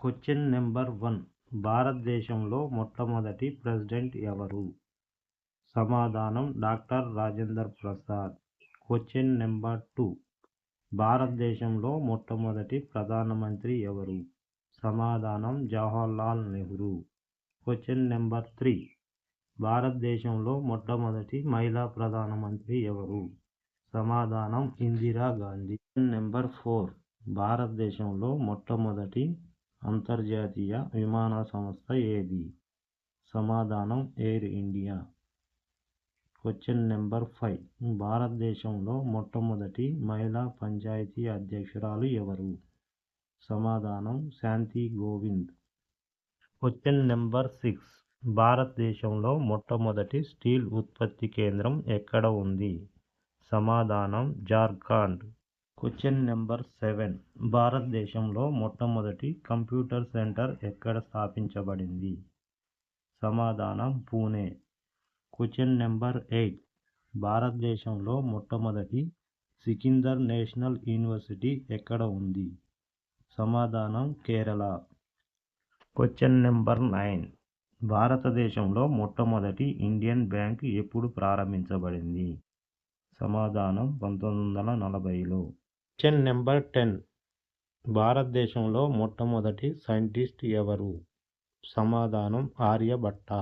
Question number one. భారతదేశంలో మొట్టమొదటి president ఎవరు? సమాధానం doctor Rajender Prasad. Question number two. భారతదేశంలో మొట్టమొదటి ప్రధానమంత్రి ఎవరు? సమాధానం Jawaharlal Nehru. Question number three. భారతదేశంలో మొట్టమొదటి మహిళా ప్రధానమంత్రి ఎవరు? సమాధానం ఇందిరా గాంధీ. Number four. భారతదేశంలో మొట్టమొదటి అంతర్జాతీయ విమాన సంస్థ ఏది? సమాధానం Air India. Question number five. భారతదేశంలో మొట్టమొదటి మహిళా పంచాయతీ అధ్యక్షురాలు ఎవరు? సమాధానం Shanti Govind. Question number six. భారతదేశంలో మొట్టమొదటి స్టీల్ ఉత్పత్తి కేంద్రం ఎక్కడ ఉంది? సమాధానం జార్ఖండ్. క్వశ్చన్ నెంబర్ సెవెన్ భారతదేశంలో మొట్టమొదటి కంప్యూటర్ సెంటర్ ఎక్కడ స్థాపించబడింది? సమాధానం పూణే. క్వశ్చన్ నెంబర్ ఎయిట్ భారతదేశంలో మొట్టమొదటి సికిందర్ నేషనల్ యూనివర్సిటీ ఎక్కడ ఉంది? సమాధానం కేరళ. క్వశ్చన్ నెంబర్ నైన్ భారతదేశంలో మొట్టమొదటి ఇండియన్ బ్యాంక్ ఎప్పుడు ప్రారంభించబడింది? సమాధానం పంతొమ్మిది వందల నలభైలో. Question number ten. భారతదేశంలో మొట్టమొదటి సైంటిస్ట్ ఎవరు? సమాధానం ఆర్యభట్ట.